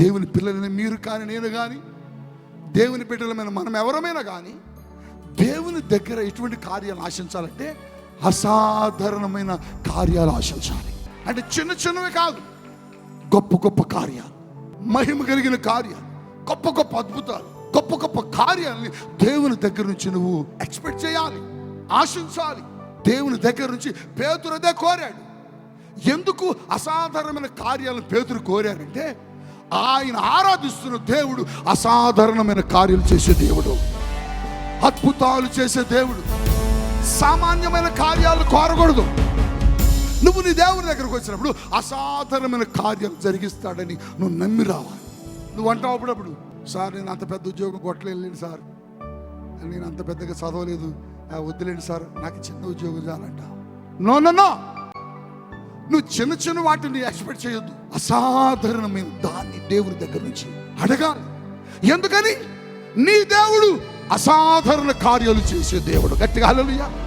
దేవుని పిల్లలని మీరు కానీ నేను కానీ దేవుని బిడ్డలమైన మనం ఎవరమైనా కానీ దేవుని దగ్గర ఎటువంటి కార్యాలు ఆశించాలంటే అసాధారణమైన కార్యాలు ఆశించాలి. అంటే చిన్న చిన్నవి కాదు గొప్ప గొప్ప కార్యాలు మహిమ కలిగిన కార్యాలు గొప్ప గొప్ప అద్భుతాలు గొప్ప గొప్ప కార్యాలని దేవుని దగ్గర నుంచి నువ్వు ఎక్స్పెక్ట్ చేయాలి ఆశించాలి. దేవుని దగ్గర నుంచి పేతురు అదే కోరాడు. ఎందుకు అసాధారణమైన కార్యాలను పేతురు కోరాడంటే ఆయన ఆరాధిస్తున్న దేవుడు అసాధారణమైన కార్యాలు చేసే దేవుడు. అద్భుతాలు చేసే దేవుడు. సామాన్యమైన కార్యాలు కోరకూడదు. నువ్వు నీ దేవుని దగ్గరకు వచ్చినప్పుడు అసాధారణమైన కార్యం జరిగిస్తాడని నువ్వు నమ్మి రావాలి. నువ్వు అంటావు అప్పుడప్పుడు సార్ నేను అంత పెద్ద ఉద్యోగం కొట్టలేను సార్. నేను అంత పెద్దగా చదవలేదు. వద్దులేండి సార్. నాకు చిన్న ఉద్యోగం చాలంట నో నో నో. నువ్వు చిన్న చిన్న వాటిని ఎక్స్పెక్ట్ చేయొద్దు. అసాధారణమైన దేవుని దగ్గర నుంచి అడగాలి. ఎందుకని? నీ దేవుడు అసాధారణ కార్యాలు చేసే దేవుడు. గట్టిగా అలలుయా